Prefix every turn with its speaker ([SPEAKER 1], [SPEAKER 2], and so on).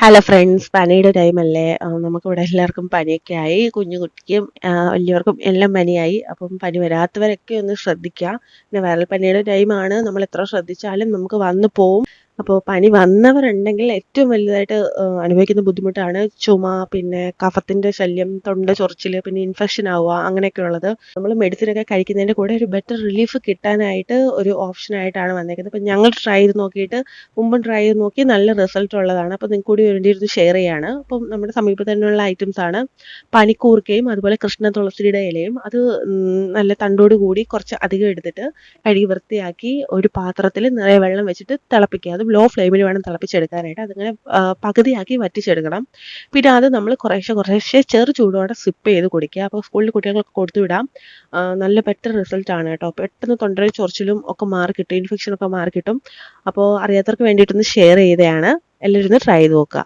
[SPEAKER 1] Hello friends പനിയുടെ ടൈമല്ലേ നമുക്ക് നമുക്കിവിടെ എല്ലാവർക്കും പനിയൊക്കെ ആയി കുഞ്ഞു കുട്ടിക്കും വലിയവർക്കും എല്ലാം പനിയായി. അപ്പം പനി വരാത്തവരൊക്കെ ഒന്ന് ശ്രദ്ധിക്കുക. പിന്നെ വൈറൽ പനിയുടെ ടൈമാണ് നമ്മൾ എത്ര ശ്രദ്ധിച്ചാലും നമുക്ക് വന്നു പോവും. അപ്പോൾ പനി വന്നവരുണ്ടെങ്കിൽ ഏറ്റവും വലുതായിട്ട് അനുഭവിക്കുന്ന ബുദ്ധിമുട്ടാണ് ചുമ പിന്നെ കഫത്തിന്റെ ശല്യം തൊണ്ട ചൊറിച്ചിൽ പിന്നെ ഇൻഫെക്ഷൻ ആവുക അങ്ങനെയൊക്കെ ഉള്ളത്. നമ്മൾ മെഡിസിനൊക്കെ കഴിക്കുന്നതിന്റെ കൂടെ ഒരു ബെറ്റർ റിലീഫ് കിട്ടാനായിട്ട് ഒരു ഓപ്ഷൻ ആയിട്ടാണ് വന്നേക്കുന്നത്. അപ്പം ഞങ്ങൾ ട്രൈ ചെയ്ത് നോക്കിയിട്ട് മുമ്പും ട്രൈ ചെയ്ത് നോക്കി നല്ല റിസൾട്ട് ഉള്ളതാണ്. അപ്പോൾ നിങ്ങൾക്ക് കൂടി വേണ്ടി ഇരുന്ന് ഷെയർ ചെയ്യാണ്. അപ്പം നമ്മുടെ സമീപത്ത് തന്നെയുള്ള ഐറ്റംസ് ആണ്. പനിക്കൂർക്കയും അതുപോലെ കൃഷ്ണ തുളസിയുടെ ഇലയും അത് നല്ല തണ്ടോട് കൂടി കുറച്ച് അധികം എടുത്തിട്ട് കഴുകി വൃത്തിയാക്കി ഒരു പാത്രത്തിൽ നിറയെ വെള്ളം വെച്ചിട്ട് തിളപ്പിക്കുക. അത് ലോ ഫ്ലെയിമിൽ വേണം തിളപ്പിച്ചെടുക്കാനായിട്ട്. അതിങ്ങനെ പകുതിയാക്കി വറ്റിച്ചെടുക്കണം. പിന്നെ അത് നമ്മൾ കുറേശ്ശെ കുറേശ്ശെ ചെറു ചൂടോടെ സിപ്പ് ചെയ്ത് കുടിക്കുക. അപ്പോൾ സ്കൂളിൽ കുട്ടികൾക്ക് കൊടുത്തു വിടാം. നല്ല ബെറ്റർ റിസൾട്ട് ആണ് കേട്ടോ. പെട്ടെന്ന് തൊണ്ടയിൽ ചൊറിച്ചിലും ഒക്കെ മാറി കിട്ടും. ഇൻഫെക്ഷൻ ഒക്കെ മാറി കിട്ടും. അപ്പോൾ അറിയാത്തവർക്ക് വേണ്ടിയിട്ടൊന്ന് ഷെയർ ചെയ്തതാണ്. എല്ലാവരും ഒന്ന് ട്രൈ ചെയ്ത് നോക്കുക.